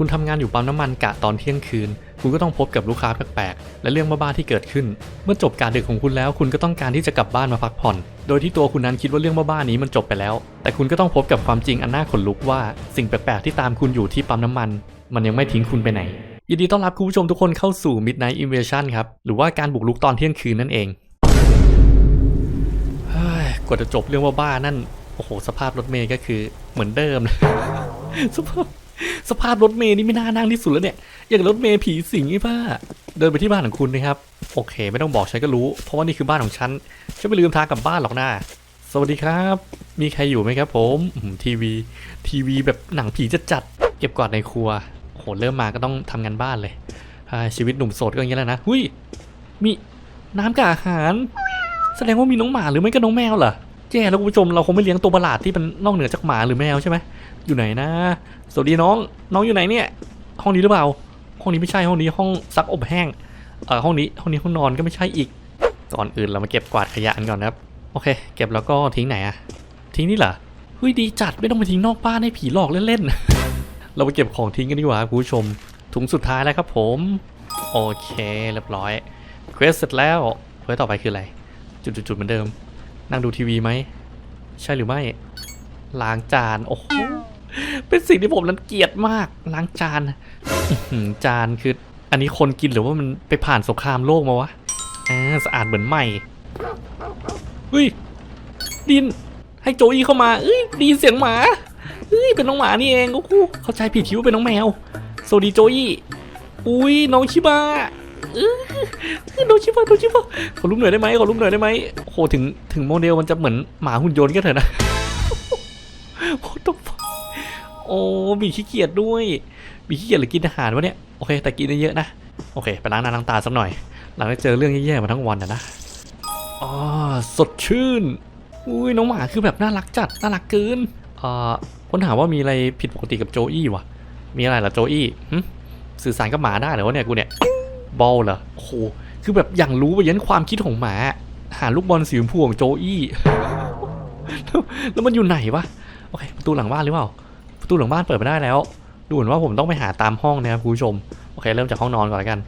คุณทำงานอยู่ปั๊มน้ำมันกะตอนเที่ยงคืน คุณก็ต้องพบกับลูกค้าแปลกๆ และเรื่องบ้าๆที่เกิดขึ้น เมื่อจบการดึกของคุณแล้ว คุณก็ต้องการที่จะกลับบ้านมาพักผ่อน โดยที่ตัวคุณนั้นคิดว่าเรื่องบ้าๆนี้มันจบไปแล้ว แต่คุณก็ต้องพบกับความจริงอันน่าขนลุกว่าสิ่งแปลกๆที่ตามคุณอยู่ที่ปั๊มน้ำมัน มันยังไม่ทิ้งคุณไปไหน ยินดีต้อนรับคุณผู้ชมทุกคนเข้าสู่ Midnight Invasion ครับ หรือว่าการบุกรุกตอนเที่ยงคืนนั่นเองกว่าจะจบเรื่องบ้าๆนั่น โอ้โห สภาพรถเมย์ก็คือเหมือนเดิมสภาพ สภาพรถเมย์นี่ไม่น่านั่งที่สุดแล้วเนี่ย อย่างรถเมย์ผีสิงไอ้ป้า เดินไปที่บ้านของคุณนะครับ โอเค ไม่ต้องบอกฉันก็รู้ เพราะว่านี่คือบ้านของฉัน ฉันไม่ลืมทางกลับบ้านหรอกนะสวัสดีครับ มีใครอยู่ไหมครับ ผมทีวี ทีวีแบบหนังผีจะจัด เก็บกวาดในครัว โห เริ่มมาก็ต้องทำงานบ้านเลย ชีวิตหนุ่มโสดก็อย่างนี้แหละนะ หุยมีน้ำกับอาหาร แสดงว่ามีน้องหมาหรือไม่ก็น้องแมวเหรอแย่แล้วคุณผู้ชมเราคงไม่เลี้ยงตัวประหลาดที่เป็นนอกเหนือจากหมาหรือแมวใช่ไหม อยู่ไหนนะ สวัสดีน้อง น้องอยู่ไหนเนี่ย ห้องนี้หรือเปล่า ห้องนี้ไม่ใช่ห้องนี้ห้องซักอบแห้ง เอ่อห้องนี้ห้องนี้ห้องนอนก็ไม่ใช่อีก ก่อนอื่นเรามาเก็บกวาดขยะกันก่อนนะครับ โอเค เก็บแล้วก็ทิ้งไหนอะทิ้งนี่เหรอเฮ้ยดีจัดไม่ต้องไปทิ้งนอกบ้านให้ผีหลอกเล่นๆ เราไปเก็บของทิ้งกันดีกว่าคุณผู้ชม ถุงสุดท้ายแล้วครับผม โอเคเรียบร้อย เควสเสร็จแล้วเควสต่อไปคืออะไร จุดๆเหมือนเดิม นั่งดูทีวีไหม ใช่หรือไม่ ล้างจาน โอ้โห เป็นสิ่งที่ผมรังเกียจมากล้างจานจานคือ อันนี้คนกินหรือว่ามันไปผ่านสงครามโลกมาวะอ่าสะอาดเหมือนใหม่เฮ้ยดิน ให้โจอี้เข้ามาเอ้ยดีเสียงหมาเอ้ยเป็นน้องหมานี่เองโอ้โหเข้าใจผิดคิดว่าเป็นน้องแมวสวัสดีโจอี้อุ้ยน้องชิบะเออน้องชิบะน้องชิบะขอรูปหน่อยได้ไหมขอรูปหน่อยได้ไหมโอ้โหถึงถึงโมเดลมันจะเหมือนหมาหุ่นยนต์ก็เถอะนะ โอ้มีขี้เกียจด้วยมีขี้เกียจหรือกินอาหารวะเนี่ยโอเคแต่กินได้เยอะนะโอเคไปล้างหน้าล้างตาสักหน่อย หลังจากเจอเรื่องแย่ๆมาทั้งวันนะนะอ๋อสดชื่นอุ้ยน้องหมาคือแบบน่ารักจัดน่ารักเกินเอ่อค้นหาว่ามีอะไรผิดปกติกับโจอี้วะมีอะไรเหรอโจอี้สื่อสารกับหมาได้เหรอวะเนี่ยกูเนี่ยบอลเหรอโอ้โหคือแบบอย่างรู้ไปยันความคิดของหมา หาลูกบอลสีชมพูของโจอี้แล้วแล้วมันอยู่ไหนวะโอเคประตูหลังบ้านหรือเปล่า ประตูหลังบ้านเปิดไม่ได้แล้ว ดูเหมือนว่าผมต้องไปหาตามห้องนะครับคุณผู้ชม โอเคเริ่มจากห้องนอนก่อนแล้วกัน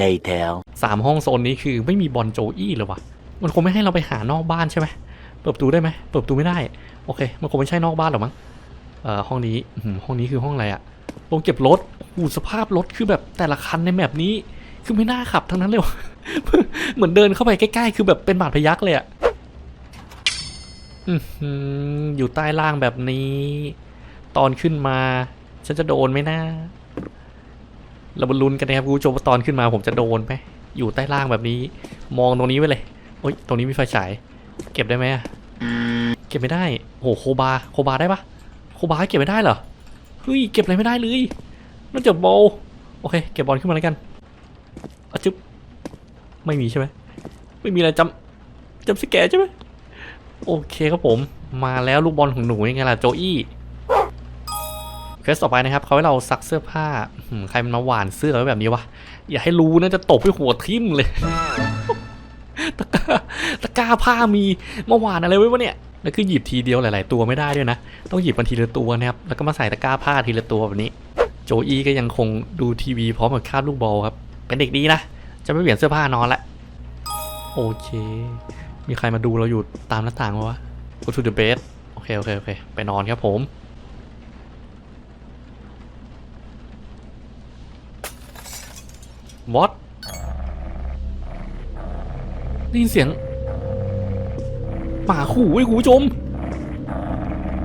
Later. สามห้องโซนนี้คือไม่มีบอลโจอี้เลยวะมันคงไม่ให้เราไปหานอกบ้านใช่ไหมเปิดประตูได้ไหมเปิดประตูไม่ได้ โอเค มันคงไม่ใช่นอกบ้านหรอกมั้ง เอ่อห้องนี้อื้อหือห้องนี้คือห้องอะไรอะโรงเก็บรถอูสภาพรถคือแบบแต่ละคันในแมปนี้ คือไม่น่าขับทั้งนั้นเลยวะ เหมือนเดินเข้าไปใกล้ๆ คือแบบเป็นบาดพยักเลยอะอื้อหืออยู่ใต้ล่างแบบนี้ ตอนขึ้นมา ฉันจะโดนไหมนะเรามาลุ้นกันนะครับคุณผู้ชมว่าตอนขึ้นมาผมจะโดนไหมอยู่ใต้ล่างแบบนี้ มองตรงนี้ไว้เลยโอ๊ยตรงนี้มีไฟฉายเก็บได้ไหมอะเก็บไม่ได้โอ้โหโคบาโคบาได้ปะโคบาเก็บไม่ได้เหรอเฮ้ยเก็บอะไรไม่ได้เลยนอกจากบอลโอเคเก็บบอลขึ้นมาแล้วกันอะจุ๊บไม่มีใช่ไหมไม่มีอะไรจำจำสแกใช่ไหมโอเคครับผม มาแล้วลูกบอลของหนูยังไงล่ะโจอี้ ควสต่อไปนะครับเขาให้เราซักเสื้อผ้าหืมใครมันมาหวานเสื้อไว้แบบนี้วะ อย่าให้รู้นะจะตบให้หัวทิ่มเลย ตะกาตะกร้าผ้ามีมาหวานอะไรไว้วะเนี่ยแล้วคือหยิบทีเดียวหลาย ๆ ตัวไม่ได้ด้วยนะ ต้องหยิบมาทีละตัวนะครับ แล้วก็มาใส่ตะกร้าผ้าทีละตัวแบบนี้ โจอี้ก็ยังคงดูทีวีพร้อมกับคาบลูกบอลครับ เป็นเด็กดีนะ จะไม่เปลี่ยนเสื้อผ้านอนละ โอเค มีใครมาดูเราอยู่ตามหน้าต่างวะ go to the bed โอเค โอเค โอเค ไปนอนครับผม วอตได้ยินเสียงหมาขู่เว้ยคุณผู้ชม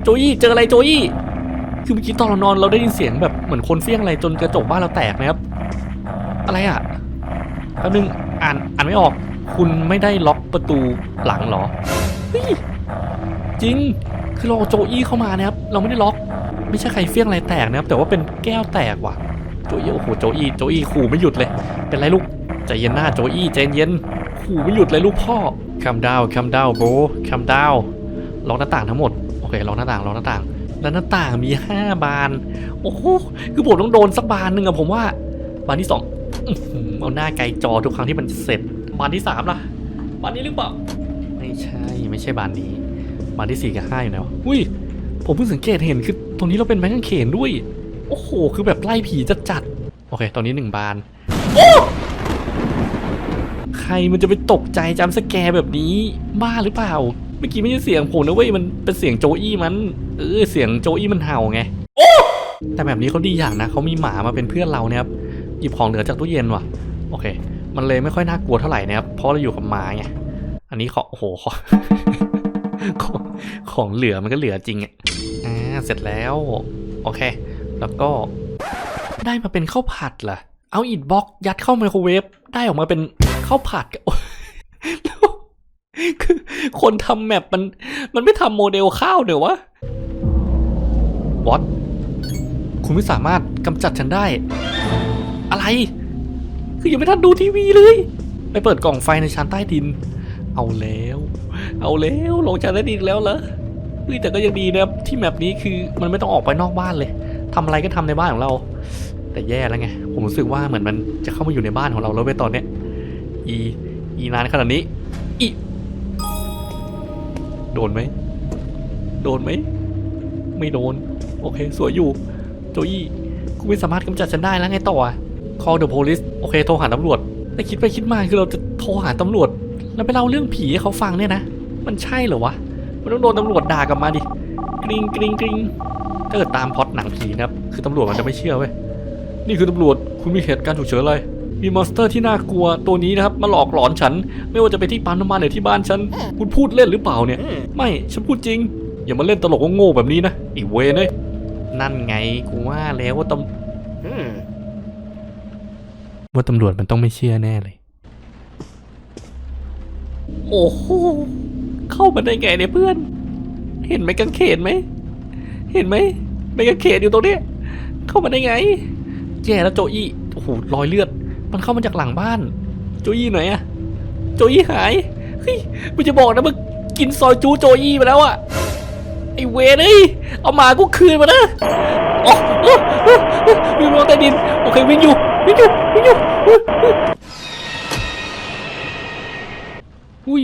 โจยี่เจออะไรโจยี่คือเมื่อกี้ตอนเรานอนเราได้ยินเสียงแบบเหมือนคนเฟี้ยงอะไรจนกระจกบ้านเราแตกนะครับ อะไรอะแป๊บนึงอ่านอ่านไม่ออก คุณไม่ได้ล็อกประตูหลังเหรอเฮ้ยจริงคือเราเอาโจอี้เข้ามานะครับ เราไม่ได้ล็อก ไม่ใช่ใครเฟี้ยงอะไรแตกนะครับ แต่ว่าเป็นแก้วแตกว่ะ โจอี้โอ้โหโจอี้โจอี้ขู่ไม่หยุดเลย เป็นไรลูกใจเย็นหน้าโจอี้ใจเย็นขู่ไม่หยุดเลยลูกพ่อคัมดาวคัมดาวโบคัมดาวล็อกหน้าต่างทั้งหมดโอเคล็อกหน้าต่างล็อกหน้าต่าง แล้วหน้าต่างมีห้าบาน โอ้โหคือผมต้องโดนสักบานหนึ่งอะผมว่า บานที่สองเอาหน้าไกลจอทุกครั้งที่มันเสร็จ บานที่สามล่ะ บานนี้หรือเปล่าไม่ใช่ไม่ใช่บานนี้ บานที่สี่กับห้าอยู่ไหนวะอุ้ยผมเพิ่งสังเกตเห็นคือตรงนี้เราเป็นไม้กางเขนด้วย โอ้โห คือแบบไล่ผีจัดจัดๆโอเค ตอนนี้หนึ่งบานใครมันจะไปตกใจจำสแกร์แบบนี้บ้าหรือเปล่า เมื่อกี้ไม่ใช่เสียงผมนะเว้ย มันเป็นเสียงโจอี้มัน เออ เสียงโจอี้มันเห่าไงแต่แบบนี้เขาดีอย่างนะเขามีหมามาเป็นเพื่อนเราเนี่ยครับหยิบของเหลือจากตู้เย็นว่ะ โอเค มันเลยไม่ค่อยน่ากลัวเท่าไหร่นะครับ เพราะเราอยู่กับหมาไง อันนี้ของโอ้โหของของของเหลือมันก็เหลือจริงอะอ่าเสร็จแล้ว โอเค แล้วก็ ได้มาเป็นข้าวผัดเหรอเอาอิดบล็อกยัดเข้าไมโครเวฟได้ออกมาเป็นข้าวผัดโอ้ยแล้วคือคนทำแมปมันมันไม่ทำโมเดลข้าวเดี๋ยววะวอตคุณไม่สามารถกำจัดฉันได้ อะไร คือยังไม่ทันดูทีวีเลย ไปเปิดกล่องไฟในชั้นใต้ดิน เอาแล้ว เอาแล้วลงชั้นใต้ดินแล้วเหรอแต่ก็ยังดีนะที่แมปนี้คือมันไม่ต้องออกไปนอกบ้านเลย ทำอะไรก็ทำในบ้านของเรา แต่แย่แล้วไง ผมรู้สึกว่าเหมือนมันจะเข้ามาอยู่ในบ้านของเราแล้วเว้ยตอนเนี้ย อี อีนานขนาดนี้ อี โดนไหม โดนไหม ไม่โดน โอเค สวยอยู่ โจยี่คุณไม่สามารถกำจัดฉันได้แล้วไงต่ออะ call the police โอเค โทรหาตำรวจ แต่คิดไปคิดมาคือเราจะโทรหาตำรวจ แล้วไปเล่าเรื่องผีให้เขาฟังเนี่ยนะ มันใช่เหรอวะ มันต้องโดนตำรวจด่ากลับมาดิ กริงกริงกริง ถ้าเกิดตามพล็อตหนังผีนะครับ คือตำรวจมันจะไม่เชื่อเว้ย นี่คือตำรวจ คุณมีเหตุการณ์ฉุกเฉินอะไร มีมอนสเตอร์ที่น่ากลัวตัวนี้นะครับ มาหลอกหลอนฉัน ไม่ว่าจะไปที่ปั๊มน้ำมันหรือที่บ้านฉัน คุณพูดเล่นหรือเปล่าเนี่ย ไม่ ฉันพูดจริง อย่ามาเล่นตลกโง่ๆแบบนี้นะ อีเวนเอ้ยนั่นไง กูว่าแล้วว่าตำว่าตำรวจมันต้องไม่เชื่อแน่เลย โอ้โห เข้ามาได้ไงเนี่ยเพื่อน เห็นไหมกางเขนไหม เห็นไหมไมกาเขนอยู่ตรงนี้ เข้ามาได้ไง แย่แล้วโจอี้โอ้โหรอยเลือด มันเข้ามาจากหลังบ้าน โจอี้ไหนอะโจอี้หายเฮ้ยมึงจะบอกนะมึงกินซอยจูโจอี้ไปแล้วอะไอเวรเอ้ยเอาหมากูคืนมานะโอ้โอ้โอ้โอ้วิ่งลงใต้ดินโอเควิ่งอยู่วิ่งอยู่วิ่งอยู่อุ้ย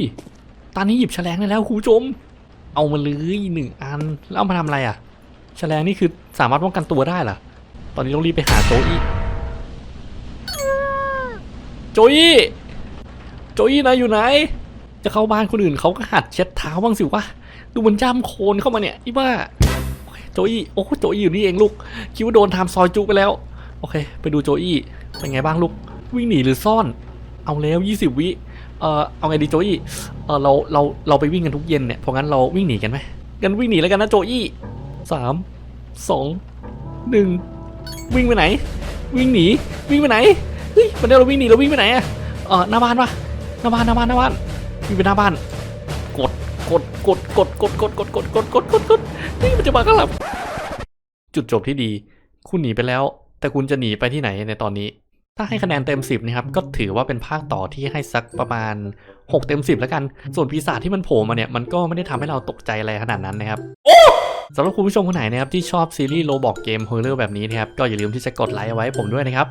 ตอนนี้หยิบแฉลงได้แล้วคุณผู้ชม เอามาเลยหนึ่งอัน แล้วเอามาทำอะไรอะ แฉลงนี่คือสามารถป้องกันตัวได้เหรอ ตอนนี้ต้องรีบไปหาโจอี้โจอี้โจอี้นายอยู่ไหน จะเข้าบ้านคนอื่นเขาก็หัดเช็ดเท้าบ้างสิวะ ดูมันจ้ำโคลนเข้ามาเนี่ยอีบ้าโอเคโจอี้โอ้โจอี้อยู่นี่เองลูก คิดว่าโดนทำซอยจุไปแล้ว โอเค ไปดูโจอี้ เป็นไงบ้างลูก วิ่งหนีหรือซ่อน เอาแล้ว 20 วิ เอ่อ เอาไงดีโจอี้ เออเรา เรา เราไปวิ่งกันทุกเย็นเนี่ย เพราะงั้นเราวิ่งหนีกันไหมกันวิ่งหนีแล้วกันนะโจอี้ สามสองหนึ่งวิ่งไปไหน วิ่งหนีวิ่งไปไหนเฮ้ยมันเดี๋ยวเราวิ่งหนีเราวิ่งไปไหนอะเออหน้าบ้านปะหน้าบ้านหน้าบ้านหน้าบ้านวิ่งไปหน้าบ้าน กดกดกดกดกดกดกดกดกดกดกดกดเฮ้ยมันจะมาข้างหลังจุดจบที่ดี คุณหนีไปแล้ว แต่คุณจะหนีไปที่ไหนในตอนนี้ ถ้าให้คะแนนเต็ม 10นะครับก็ถือว่าเป็นภาคต่อที่ให้สักประมาณ 6 เต็ม 10 แล้วกัน ส่วนปีศาจที่มันโผล่มาเนี่ยมันก็ไม่ได้ทำให้เราตกใจอะไรขนาดนั้นนะครับ สำหรับคุณผู้ชมคนไหนนะครับที่ชอบซีรีส์โลบอกเกมฮอร์เรอร์แบบนี้นะครับก็อย่าลืมที่จะกดไลค์เอาไว้ผมด้วยนะครับ